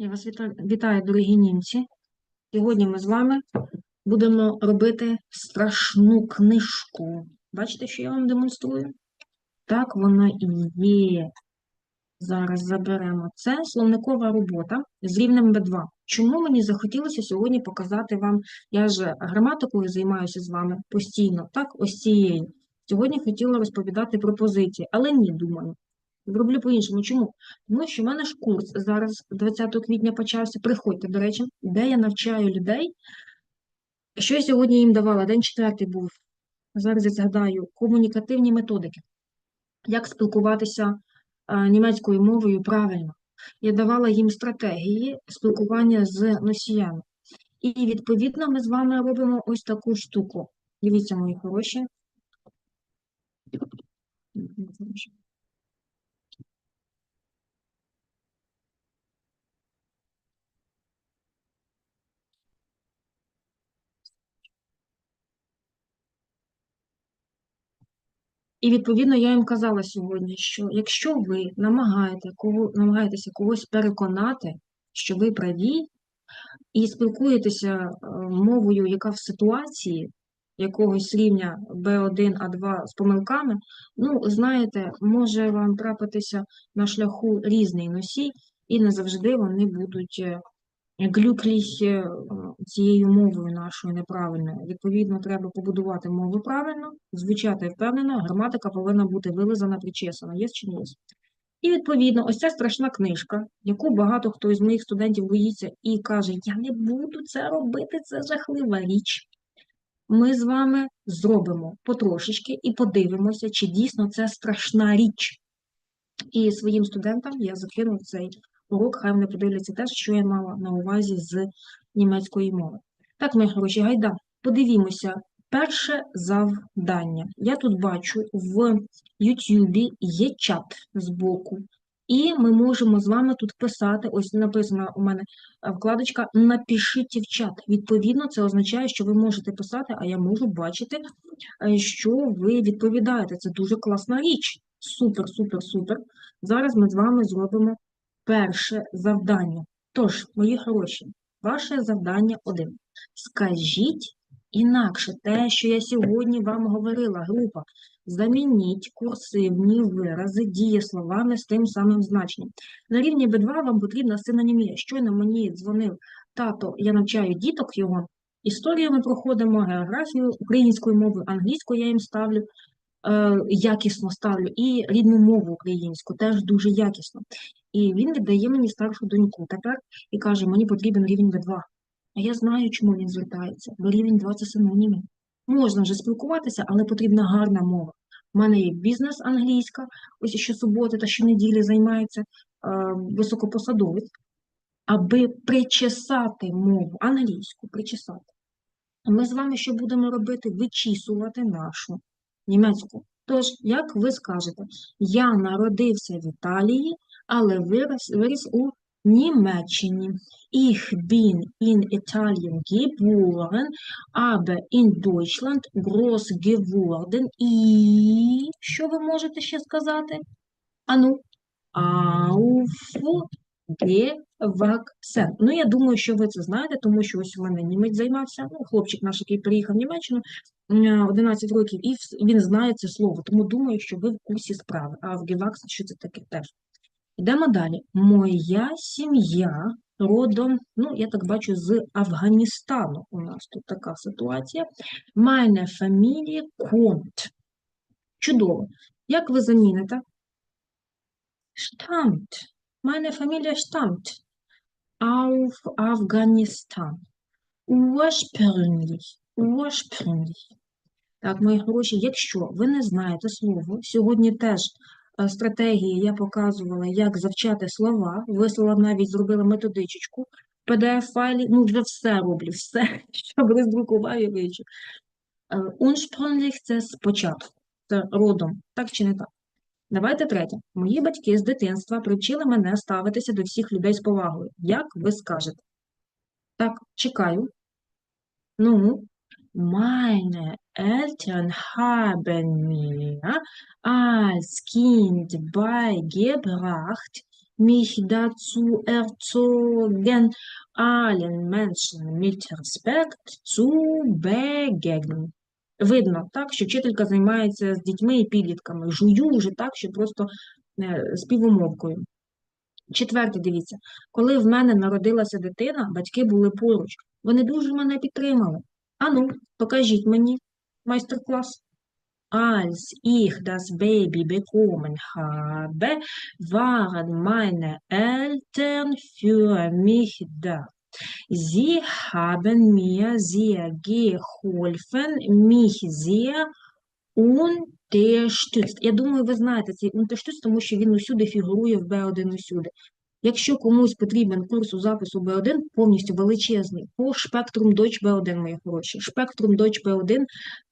Я вас вітаю, дорогі німці. Сьогодні ми з вами будемо робити страшну книжку. Бачите, що я вам демонструю? Так вона і є. Зараз заберемо. Це словникова робота з рівнем Б2. Чому мені захотілося сьогодні показати вам? Я ж граматикою займаюся з вами постійно, так, ось цією. Сьогодні хотіла розповідати про позиції, але ні, думаю. Зроблю по-іншому. Чому? Тому що в мене ж курс зараз 20 квітня почався. Приходьте, до речі, де я навчаю людей. Що я сьогодні їм давала? День четвертий був. Зараз я згадаю комунікативні методики. Як спілкуватися німецькою мовою правильно. Я давала їм стратегії спілкування з носіями. І, відповідно, ми з вами робимо ось таку штуку. Дивіться, мої хороші. І відповідно я їм казала сьогодні, що якщо ви намагаєте кого, намагаєтеся когось переконати, що ви праві, і спілкуєтеся е, мовою, яка в ситуації якогось рівня B1, A2 з помилками, ну, знаєте, може вам трапитися на шляху різний носій, і не завжди вони будуть глюкліх е, цією мовою нашою неправильною. Відповідно, треба побудувати мову правильно, звучати впевнено, граматика повинна бути вилизана, причесана. Є чи є? І відповідно, ось ця страшна книжка, яку багато хто із моїх студентів боїться і каже: Я не буду це робити, це жахлива річ. Ми з вами зробимо потрошечки і подивимося, чи дійсно це страшна річ. І своїм студентам я закину цей урок, хай вони подивляться те, що я мала на увазі з німецької мови. Так, мої хороші, гайда, подивімося. Перше завдання. Я тут бачу в Ютубі є чат збоку, і ми можемо з вами тут писати. Ось написана у мене е, вкладочка Напишіть в чат. Відповідно, це означає, що ви можете писати, а я можу бачити, е, що ви відповідаєте. Це дуже класна річ. Супер, супер, супер. Зараз ми з вами зробимо перше завдання. Тож, мої хороші, ваше завдання один. Скажіть інакше те, що я сьогодні вам говорила, група. Замініть курсивні вирази дієсловами з тим самим значенням. На рівні B2 вам потрібна синонімія. Щойно мені дзвонив тато, я навчаю діток його. Історію ми проходимо, географію українською мовою, англійською я їм ставлю, якісно ставлю, і рідну мову українську теж дуже якісно. І він віддає мені старшу доньку тепер і каже, мені потрібен рівень B2. А я знаю, чому він звертається, бо рівень 2 – це синоніми. Можна вже спілкуватися, але потрібна гарна мова. У мене є бізнес англійська, ось щосуботи та щонеділі займається е, високопосадовець, аби причесати мову англійську, причесати. Ми з вами що будемо робити? Вичісувати нашу німецьку. Тож, як ви скажете, я народився в Італії, але вирос, виріс у Німеччині. Ich bin in Italien geboren, aber in Deutschland groß geworden. І що ви можете ще сказати? Ану, aufgewachsen. Ну, я думаю, що ви це знаєте, тому що ось у мене німець займався, ну, хлопчик наш, який приїхав в Німеччину, 11 років, і він знає це слово, тому думаю, що ви в курсі справи. А в aufgewachsen, що це таке теж. Йдемо далі. Моя сім'я родом, ну, я так бачу, з Афганістану. У нас тут така ситуація. Meine Familie kommt. Чудово. Як ви заміните? Stammt. Meine Familie stammt auf Afghanistan. Ursprünglich. Ursprünglich. Так, мої хороші, якщо ви не знаєте слово, сьогодні теж е, стратегії я показувала, як завчати слова, вислала навіть, зробила методичечку в PDF-файлі, ну вже все роблю, все, що роздрукував і вивчив. Е, Ursprünglich – це спочатку, це родом, так чи не так? Давайте третє. Мої батьки з дитинства привчили мене ставитися до всіх людей з повагою. Як ви скажете? Так, чекаю. Ну, meine Eltern haben mir als Kind beigebracht, mich dazu erzogen, allen Menschen mit Respekt zu begegnen. Видно, так, що вчителька займається з дітьми і підлітками. Жую вже так, що просто е, співомовкою. Четверте, дивіться, коли в мене народилася дитина, батьки були поруч. Вони дуже мене підтримали. Ану, покажіть мені майстер-клас. Als ich das Baby bekommen habe, waren meine Eltern für mich da. Sie haben mir sehr geholfen, mich sehr unterstützt. Я думаю, ви знаєте цей unterstützt, тому що він усюди фігурує в B1 усюди. Якщо комусь потрібен курс у запису B1, повністю величезний, по Spectrum Deutsch B1, мої хороші. Spectrum Deutsch B1,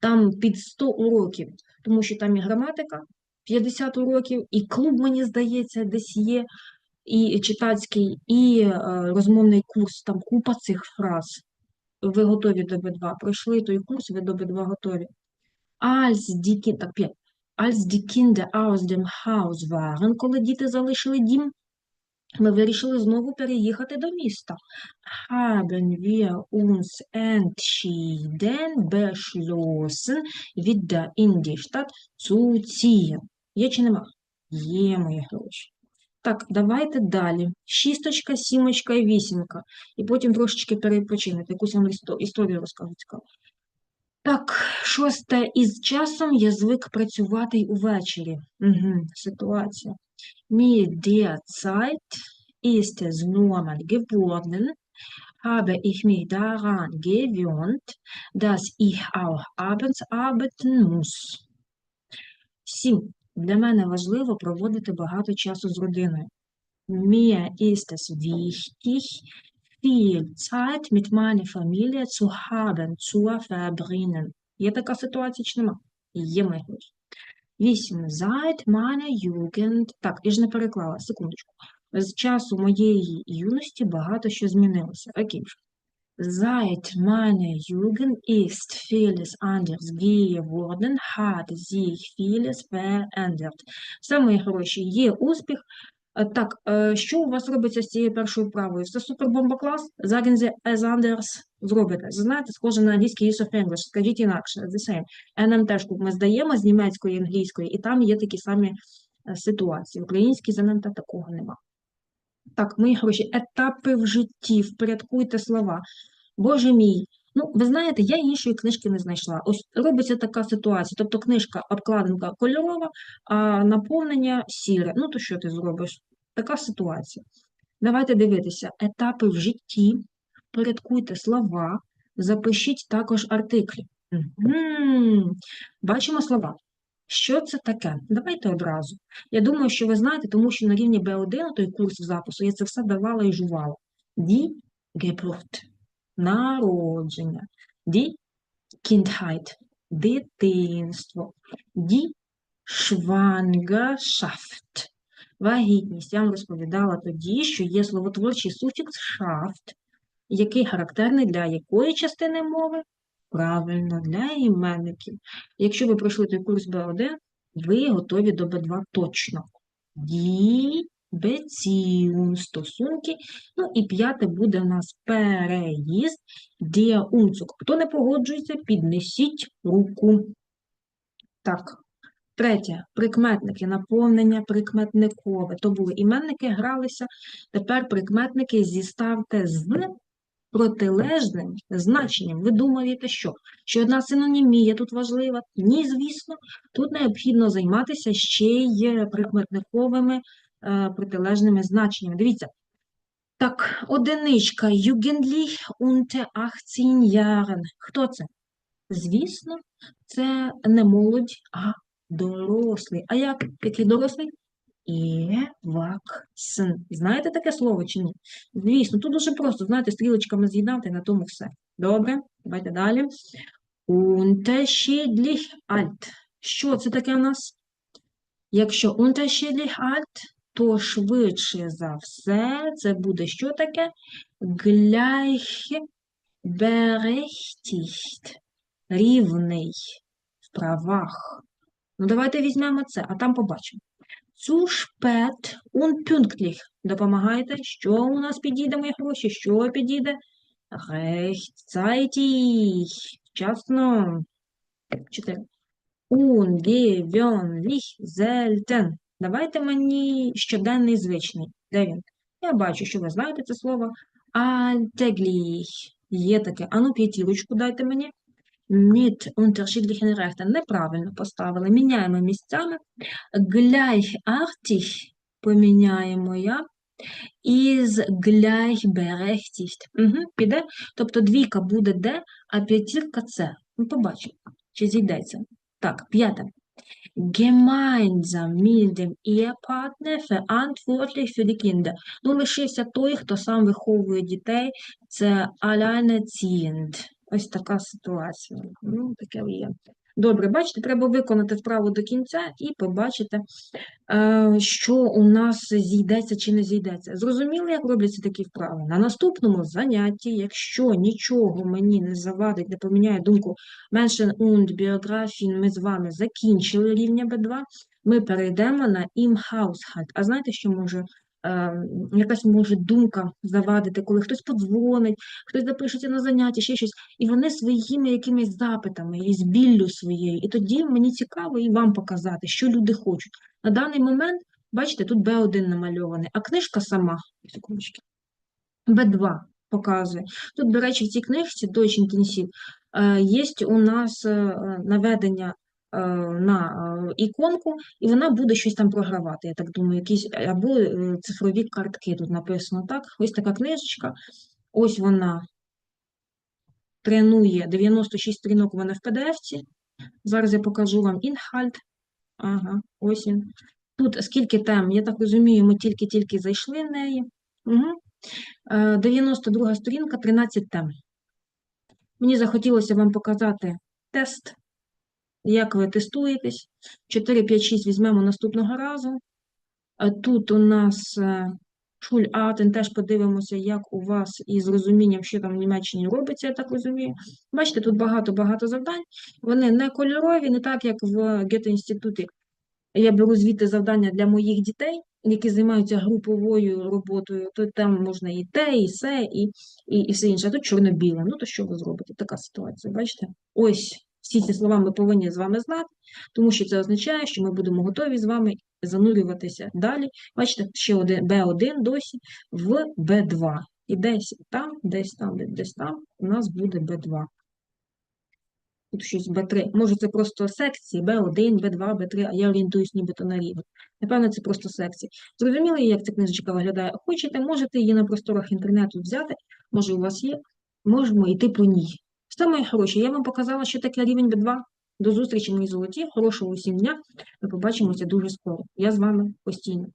там під 100 уроків, тому що там і граматика 50 уроків, і клуб, мені здається, десь є, і читацький, і е, розмовний курс, там купа цих фраз. Ви готові до B2. Пройшли той курс, ви до B2 готові. Als die Kinder, так. Als die Kinder aus dem Haus waren, коли діти залишили дім, ми вирішили знову переїхати до міста. Haben wir uns entschieden, beschlossen, wieder in die Stadt zu ziehen. Є чи нема? Є, мої гроші. Так, давайте далі. Шісточка, сімочка і вісімка. І потім трошечки перепочинете. Якусь вам історію розкажу цікаву. Так, шосте. Із часом я звик працювати увечері. Угу, ситуація. Der Zeit ist es normal geworden, habe ich mich daran gewöhnt, dass ich auch abends arbeiten muss. Сім. Для мене важливо проводити багато часу з родиною. Mir ist es wichtig, viel Zeit mit meiner Familie zu haben, zu verbringen. Є така ситуація чи нема? Є моя. Вісім. Seit meiner Jugend. Так, я ж не переклала, секундочку. З часу моєї юності багато що змінилося. Окей. Seit meiner Jugend ist vieles anders geworden, hat sich vieles verändert. Все, мої хороші, є успіх. Так, що у вас робиться з цією першою правою? Все супер бомба клас? Sie as anders зробите. Знаєте, схоже на англійський use of English. Скажіть інакше, the same. НМТ ми здаємо з німецької англійської, і там є такі самі е, ситуації. В українській НМТ такого нема. Так, мої хороші, етапи в житті, впорядкуйте слова. Боже мій, ну, ви знаєте, я іншої книжки не знайшла. Ось робиться така ситуація. Тобто книжка, обкладинка кольорова, а наповнення сіре. Ну, то що ти зробиш? Така ситуація. Давайте дивитися. Етапи в житті, впорядкуйте слова, запишіть також артиклі. Мгм. Бачимо слова. Що це таке? Давайте одразу. Я думаю, що ви знаєте, тому що на рівні B1, той курс запису, я це все давала і жувала. Die Geburt – народження. Die Kindheit – дитинство. Die Schwangerschaft – вагітність. Я вам розповідала тоді, що є словотворчий суфікс «шафт», який характерний для якої частини мови? Правильно, для іменників. Якщо ви пройшли той курс Б1, ви готові до Б2 точно. Ді, стосунки. Ну і п'яте буде у нас переїзд, der. Хто не погоджується, піднесіть руку. Так. Третє. Прикметники, наповнення прикметникове. То були іменники, гралися. Тепер прикметники зіставте з протилежним значенням. Ви думаєте, що? Що одна синонімія тут важлива? Ні, звісно. Тут необхідно займатися ще й прикметниковими е, протилежними значеннями. Дивіться. Так, одиничка. Jugendlich unter 18 Jahren. Хто це? Звісно, це не молодь, а дорослий. А як? Який дорослий? Erwachsen. Знаєте таке слово чи ні? Звісно, тут дуже просто, знаєте, стрілочками з'єднати, на тому все. Добре, давайте далі. Unterschiedlich alt. Що це таке у нас? Якщо unterschiedlich alt, то швидше за все це буде що таке? Gleichberechtigt. Рівний в правах. Ну, давайте візьмемо це, а там побачимо. Zu spät und pünktlich. Допомагайте. Що у нас підійде, мої гроші? Що підійде? Rechtzeitig. Вчасно. Чотири. Ungewöhnlich selten. Давайте мені щоденний звичний. Де він? Я бачу, що ви знаєте це слово. Alltäglich. Є таке. Ану, п'ятірочку дайте мені. Mit unterschiedlichen Rechten. Неправильно поставили. Міняємо місцями. Gleichartig поміняємо я. Із gleichberechtigt. Угу, піде. Тобто двійка буде де, а п'ятірка це. Ми побачимо, чи зійдеться. Так, п'яте. Gemeinsam mit dem Ehepartner verantwortlich für die Kinder. Ну, лишився той, хто сам виховує дітей. Це alleinerziehend. Ось така ситуація. Ну, таке є. Добре, бачите, треба виконати вправу до кінця і побачите, е, що у нас зійдеться чи не зійдеться. Зрозуміли, як робляться такі вправи? На наступному занятті, якщо нічого мені не завадить, не поміняє думку Menschen und Biografien, ми з вами закінчили рівня B2, ми перейдемо на Im. А знаєте, що може якась може думка завадити, коли хтось подзвонить, хтось запишеться на заняття, ще щось, і вони своїми якимись запитами і з біллю своєю. І тоді мені цікаво і вам показати, що люди хочуть. На даний момент, бачите, тут Б1 намальований, а книжка сама, секундочки, Б2 показує. Тут, до речі, в цій книжці Deutsch Intensiv е, є у нас е, наведення е, на е, іконку, і вона буде щось там програвати, я так думаю, якісь або е, цифрові картки тут написано так. Ось така книжечка, ось вона тренує 96 сторінок у мене в PDF-ці. Зараз я покажу вам інхальт. Ага, ось він. Тут скільки тем, я так розумію, ми тільки-тільки зайшли в неї. Угу. 92 сторінка, 13 тем. Мені захотілося вам показати тест, як ви тестуєтесь. 4, 5, 6 візьмемо наступного разу. Е, Тут у нас Шуль-Атен, теж подивимося, як у вас із розумінням, що там в Німеччині робиться, я так розумію. Бачите, тут багато-багато завдань. Вони не кольорові, не так, як в Гете-інституті. Я беру звідти завдання для моїх дітей, які займаються груповою роботою, то там можна і те, і се, і, і, і все інше. А тут чорно-біле. Ну, то що ви зробите? Така ситуація, бачите? Ось всі ці слова ми повинні з вами знати, тому що це означає, що ми будемо готові з вами занурюватися далі. Бачите, ще один Б1 досі в Б2. І десь там, десь там, десь там у нас буде Б2. Тут щось Б3. Може, це просто секції Б1, Б2, Б3, а я орієнтуюсь нібито на рівень. Напевно, це просто секції. Зрозуміли, як ця книжечка виглядає? Хочете, можете її на просторах інтернету взяти, може, у вас є, можемо йти по ній. Все, мої хороші, я вам показала, що таке рівень Б2. До зустрічі, мої золоті, хорошого усім дня. Ми побачимося дуже скоро. Я з вами постійно.